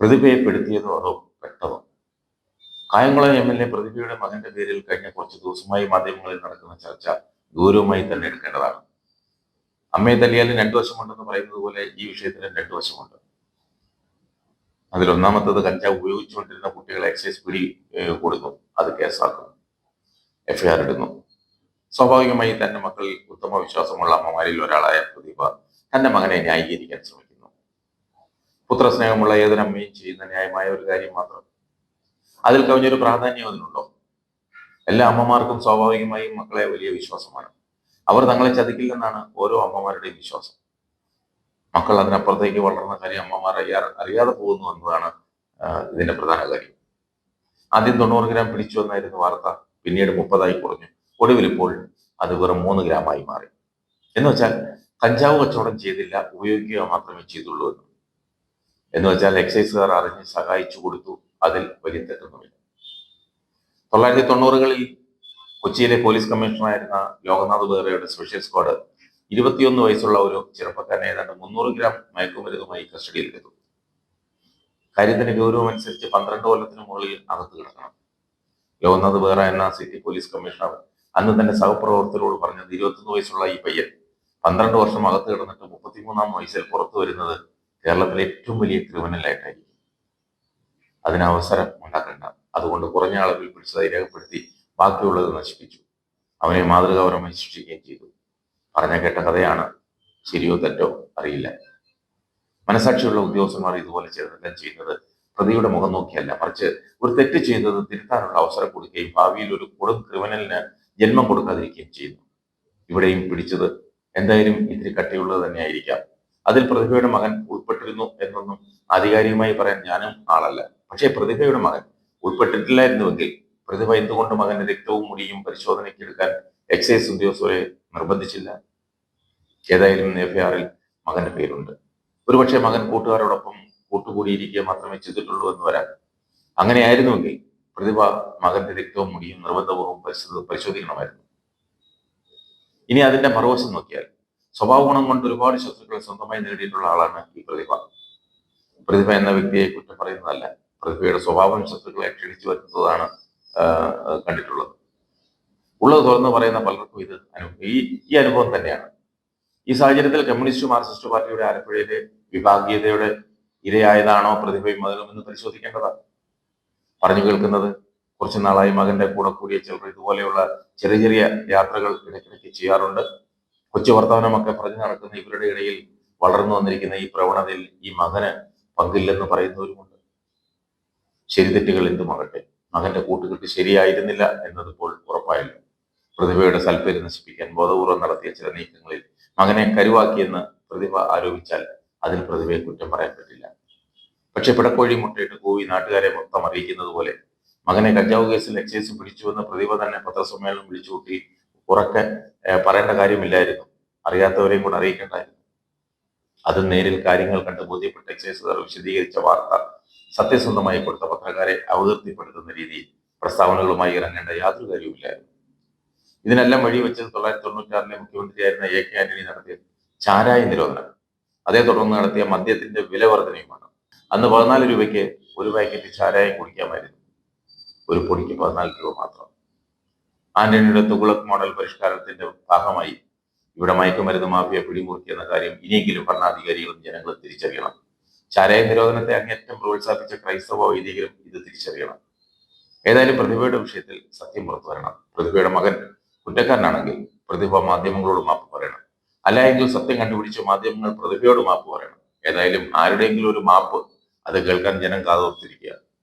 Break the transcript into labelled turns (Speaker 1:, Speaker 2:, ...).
Speaker 1: പ്രതിഭയെ പെടുത്തിയതോ അതോ പെട്ടതോ കായംകുളം എം എൽ എ പ്രതിഭയുടെ മകന്റെ പേരിൽ കഴിഞ്ഞ കുറച്ച് ദിവസമായി മാധ്യമങ്ങളിൽ നടക്കുന്ന ചർച്ച ഗൗരവമായി തന്നെ എടുക്കേണ്ടതാണ്. അമ്മയെ തല്ലിയാലും രണ്ടു വശമുണ്ടെന്ന് പറയുന്നത് പോലെ ഈ വിഷയത്തിലും രണ്ടു വശമുണ്ട്. അതിലൊന്നാമത്തത് കഞ്ചാവ് ഉപയോഗിച്ചുകൊണ്ടിരുന്ന കുട്ടികളെ എക്സൈസ് പിടി കൊടുക്കും. അത് കേസാക്കുന്നു. എഫ്ഐആർ ഇടുന്നു. സ്വാഭാവികമായി തന്റെ മക്കളിൽ ഉത്തമ വിശ്വാസമുള്ള അമ്മമാരിൽ ഒരാളായ പ്രതിഭ തന്റെ മകനെ ന്യായീകരിക്കാൻ ശ്രമിക്കുന്നു. പുത്രസ്നേഹമുള്ള ഏതൊരമ്മയും ചെയ്യുന്ന ന്യായമായ ഒരു കാര്യം മാത്രം. അതിൽ കവിഞ്ഞൊരു പ്രാധാന്യം അതിനുണ്ടോ? എല്ലാ അമ്മമാർക്കും സ്വാഭാവികമായും മക്കളെ വലിയ വിശ്വാസമാണ്. അവർ തങ്ങളെ ചതിക്കില്ലെന്നാണ് ഓരോ അമ്മമാരുടെയും വിശ്വാസം. മക്കൾ അതിനപ്പുറത്തേക്ക് വളർന്ന കാര്യം അമ്മമാർ അറിയാ അറിയാതെ പോകുന്നു എന്നതാണ് ഇതിന്റെ പ്രധാന കാര്യം. ആദ്യം തൊണ്ണൂറ് ഗ്രാം പിടിച്ചു എന്നായിരുന്നു വാർത്ത. പിന്നീട് മുപ്പതായി കുറഞ്ഞു. ഒടുവിൽ ഇപ്പോൾ അത് വെറും മൂന്ന് ഗ്രാമായി മാറി. എന്ന് വെച്ചാൽ കഞ്ചാവ് കച്ചവടം ചെയ്തില്ല ഉപയോഗിക്കുക മാത്രമേ ചെയ്തുള്ളൂ എന്ന്. എന്ന് വെച്ചാൽ എക്സൈസുകാർ അറിഞ്ഞ് സഹായിച്ചു കൊടുത്തു. അതിൽ വലിയ തെറ്റൊന്നുമില്ല. തൊള്ളായിരത്തി തൊണ്ണൂറുകളിൽ കൊച്ചിയിലെ പോലീസ് കമ്മീഷണറായിരുന്ന ലോകനാഥ് ബെഹ്റയുടെ സ്പെഷ്യൽ സ്ക്വാഡ് ഇരുപത്തിയൊന്ന് വയസ്സുള്ള ഒരു ചെറുപ്പക്കാരനെ ഏതാണ്ട് മുന്നൂറ് ഗ്രാം മയക്കുമരുന്നുമായി കസ്റ്റഡിയിലെടുത്തു. കാര്യത്തിന്റെ ഗൗരവം അനുസരിച്ച് പന്ത്രണ്ട് കൊല്ലത്തിന് മുകളിൽ അകത്ത് കിടക്കണം. ലോകനാഥ് ബെഹ്റ എന്ന സിറ്റി പോലീസ് കമ്മീഷണർ അന്ന് തന്നെ സഹപ്രവർത്തകരോട് പറഞ്ഞത് ഇരുപത്തൊന്ന് വയസ്സുള്ള ഈ പയ്യൻ പന്ത്രണ്ട് വർഷം അകത്ത് കിടന്നിട്ട് മുപ്പത്തിമൂന്നാം വയസ്സിൽ പുറത്തു വരുന്നത് കേരളത്തിലെ ഏറ്റവും വലിയ ക്രിമിനലായിട്ടായിരിക്കും അതിന് അവസരം ഉണ്ടാക്കേണ്ട. അതുകൊണ്ട് കുറഞ്ഞ അളവിൽ പിടിച്ചതായി രേഖപ്പെടുത്തി ബാക്കിയുള്ളത് നശിപ്പിച്ചു. അവനെ മാതൃകാപരമായി ശിക്ഷിക്കുകയും ചെയ്തു. പറഞ്ഞ കേട്ട കഥയാണ് ശരിയോ തെറ്റോ അറിയില്ല. മനസാക്ഷിയുള്ള ഉദ്യോഗസ്ഥന്മാർ ഇതുപോലെ ചെയ്തെല്ലാം ചെയ്യുന്നത് പ്രതിയുടെ മുഖം നോക്കിയല്ല. മറിച്ച് ഒരു തെറ്റ് ചെയ്തത് തിരുത്താനുള്ള അവസരം കൊടുക്കുകയും ഭാവിയിൽ ഒരു കൊടും ക്രിമിനലിന് ജന്മം കൊടുക്കാതിരിക്കുകയും ചെയ്യുന്നു. ഇവിടെയും പിടിച്ചത് എന്തായാലും ഇത്തിരി കട്ടിയുള്ളത് തന്നെയായിരിക്കാം. അതിൽ പ്രതിഭയുടെ മകൻ ഉൾപ്പെട്ടിരുന്നു എന്നൊന്നും ആധികാരികമായി പറയാൻ ഞാനും ആളല്ല. പക്ഷേ പ്രതിഭയുടെ മകൻ ഉൾപ്പെട്ടിട്ടില്ലായിരുന്നുവെങ്കിൽ പ്രതിഭ എന്തുകൊണ്ട് മകന്റെ രക്തവും മുടിയും പരിശോധനയ്ക്ക് എടുക്കാൻ എക്സൈസ് ഉദ്യോഗസ്ഥരെ നിർബന്ധിച്ചില്ല? ഏതായാലും എഫ്ഐആറിൽ മകന്റെ പേരുണ്ട്. ഒരുപക്ഷെ മകൻ കൂട്ടുകാരോടൊപ്പം കൂട്ടുകൂടിയിരിക്കുക മാത്രമേ ചെയ്തിട്ടുള്ളൂ എന്ന് വരാം. അങ്ങനെയായിരുന്നുവെങ്കിൽ പ്രതിഭ മകന്റെ രക്തവും മുടിയും നിർബന്ധപൂർവം പരിശോധ പരിശോധിക്കണമായിരുന്നു. ഇനി അതിന്റെ മറുവശം നോക്കിയാൽ സ്വഭാവ ഗുണം കൊണ്ട് ഒരുപാട് ശത്രുക്കളെ സ്വന്തമായി നേടിയിട്ടുള്ള ആളാണ് ഈ പ്രതിഭ. പ്രതിഭ എന്ന വ്യക്തിയെ കുറ്റം പറയുന്നതല്ല. പ്രതിഭയുടെ സ്വഭാവം ശത്രുക്കളെ ക്ഷണിച്ചു വരുത്തുന്നതാണ് കണ്ടിട്ടുള്ളത്. ഉള്ളത് തുറന്ന് പറയുന്ന പലർക്കും ഇത് ഈ ഈ അനുഭവം തന്നെയാണ്. ഈ സാഹചര്യത്തിൽ കമ്മ്യൂണിസ്റ്റ് മാർക്സിസ്റ്റ് പാർട്ടിയുടെ ആലപ്പുഴയിലെ വിഭാഗീയതയുടെ ഇരയായതാണോ പ്രതിഭയും മതനും എന്ന് പരിശോധിക്കേണ്ടതാണ്. പറഞ്ഞു കേൾക്കുന്നത് കുറച്ചു നാളായി മകന്റെ കൂടെ കൂടിയ ചിലർ ഇതുപോലെയുള്ള ചെറിയ ചെറിയ യാത്രകൾ ഇടയ്ക്കിടയ്ക്ക് ചെയ്യാറുണ്ട്. കൊച്ചു വർത്തമാനമൊക്കെ പറഞ്ഞു നടക്കുന്ന ഇവരുടെ ഇടയിൽ വളർന്നു വന്നിരിക്കുന്ന ഈ പ്രവണതയിൽ ഈ മകന് പങ്കില്ലെന്ന് പറയുന്നവരുമുണ്ട്. ശരി തെറ്റുകൾ എന്തുമാകട്ടെ? മകന്റെ കൂട്ടുകെട്ട് ശരിയായിരുന്നില്ല എന്നതിപ്പോൾ ഉറപ്പായല്ലോ. പ്രതിഭയുടെ സൽപ്പേര് നശിപ്പിക്കാൻ ബോധപൂർവം നടത്തിയ ചില നീക്കങ്ങളിൽ മകനെ കരുവാക്കിയെന്ന് പ്രതിഭ ആരോപിച്ചാൽ അതിൽ പ്രതിഭയെ കുറ്റം പറയാൻ പറ്റില്ല. പക്ഷെ പിടക്കോഴി മുട്ടയിട്ട് കൂവി നാട്ടുകാരെ മൊത്തം അറിയിക്കുന്നത് പോലെ മകനെ കഞ്ചാവ് കേസിൽ എക്സൈസ് പിടിച്ചുവെന്ന് പ്രതിഭ തന്നെ പത്രസമ്മേളനം വിളിച്ചുകൂട്ടി ഉറക്കെ പറയേണ്ട കാര്യമില്ലായിരുന്നു. അറിയാത്തവരെയും കൂടെ അറിയിക്കേണ്ടായിരുന്നു. അത് നേരിൽ കാര്യങ്ങൾ കണ്ട് ബോധ്യപ്പെട്ട എക്സൈസുകാർ വിശദീകരിച്ച വാർത്ത സത്യസന്ധമായി കൊടുത്ത പത്രക്കാരെ അപകീർത്തിപ്പെടുത്തുന്ന രീതിയിൽ പ്രസ്താവനകളുമായി ഇറങ്ങേണ്ട യാതൊരു കാര്യവുമില്ലായിരുന്നു. ഇതിനെല്ലാം വഴിവെച്ചത് തൊള്ളായിരത്തി തൊണ്ണൂറ്റാറിലെ മുഖ്യമന്ത്രിയായിരുന്ന എ കെ ആന്റണി നടത്തിയ ചാരായ നിരോധനം അതേ തുടർന്ന് നടത്തിയ മദ്യത്തിന്റെ വില വർധനയുമാണ്. അന്ന് പതിനാല് രൂപയ്ക്ക് ഒരു പാക്കറ്റ് ചാരായം കുടിക്കാമായിരുന്നു. ഒരു പൊടിക്ക് പതിനാല് രൂപ മാത്രം. ആന്റണിയുടെ തുകുളക് മോഡൽ പരിഷ്കാരത്തിന്റെ ഭാഗമായി ഇവിടെ മയക്കുമരുന്ന് മാഫിയ പിടിമുറുക്കിയെന്ന കാര്യം ഇനിയെങ്കിലും ഭരണാധികാരികളും ജനങ്ങളും തിരിച്ചറിയണം. ചാരായ നിരോധനത്തെ അങ്ങേറ്റം പ്രോത്സാഹിപ്പിച്ച ക്രൈസ്തവ വൈദികരും ഇത് തിരിച്ചറിയണം. ഏതായാലും പ്രതിഭയുടെ വിഷയത്തിൽ സത്യം പുറത്തു വരണം. പ്രതിഭയുടെ മകൻ കുറ്റക്കാരനാണെങ്കിൽ പ്രതിഭ മാധ്യമങ്ങളോട് മാപ്പ് പറയണം. അല്ല എങ്കിൽ സത്യം കണ്ടുപിടിച്ച മാധ്യമങ്ങൾ പ്രതിഭയോട് മാപ്പ് പറയണം. ഏതായാലും ആരുടെയെങ്കിലും ഒരു മാപ്പ് അത് കേൾക്കാൻ ജനം കാതോർത്തിരിക്കുക